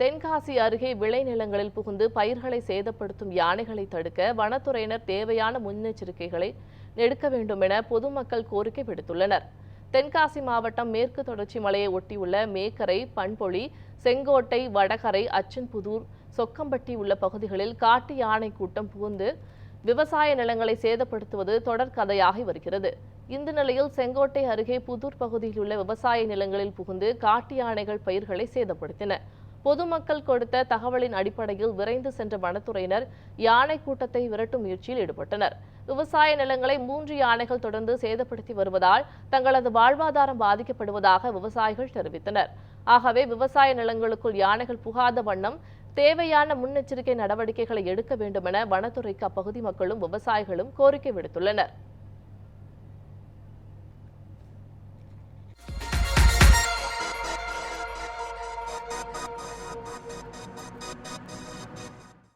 தென்காசி அருகே விளைநிலங்களில் புகுந்து பயிர்களை சேதப்படுத்தும் யானைகளை தடுக்க வனத்துறையினர் தேவையான முன்னெச்சரிக்கைகளை எடுக்க வேண்டும் என பொதுமக்கள் கோரிக்கை விடுத்துள்ளனர். தென்காசி மாவட்டம் மேற்கு தொடர்ச்சி மலையை ஒட்டியுள்ள மேக்கரை பண்பொழி செங்கோட்டை வடகரை அச்சன்புதூர் சொக்கம்பட்டி உள்ள பகுதிகளில் காட்டு யானை கூட்டம் புகுந்து விவசாய நிலங்களை சேதப்படுத்துவது தொடர்கதையாகி வருகிறது. இந்த நிலையில் செங்கோட்டை அருகே புதூர் பகுதியில் உள்ள விவசாய நிலங்களில் புகுந்து காட்டு யானைகள் பயிர்களை சேதப்படுத்தின. பொதுமக்கள் கொடுத்த தகவலின் அடிப்படையில் விரைந்து சென்ற வனத்துறையினர் யானை கூட்டத்தை விரட்டும் முயற்சியில் ஈடுபட்டனர். விவசாய நிலங்களை மூன்று யானைகள் தொடர்ந்து சேதப்படுத்தி வருவதால் தங்களது வாழ்வாதாரம் பாதிக்கப்படுவதாக விவசாயிகள் தெரிவித்தனர். ஆகவே விவசாய நிலங்களுக்குள் யானைகள் புகாத வண்ணம் தேவையான முன்னெச்சரிக்கை நடவடிக்கைகளை எடுக்க வேண்டுமென வனத்துறைக்கு அப்பகுதி மக்களும் விவசாயிகளும் கோரிக்கை விடுத்துள்ளனர்.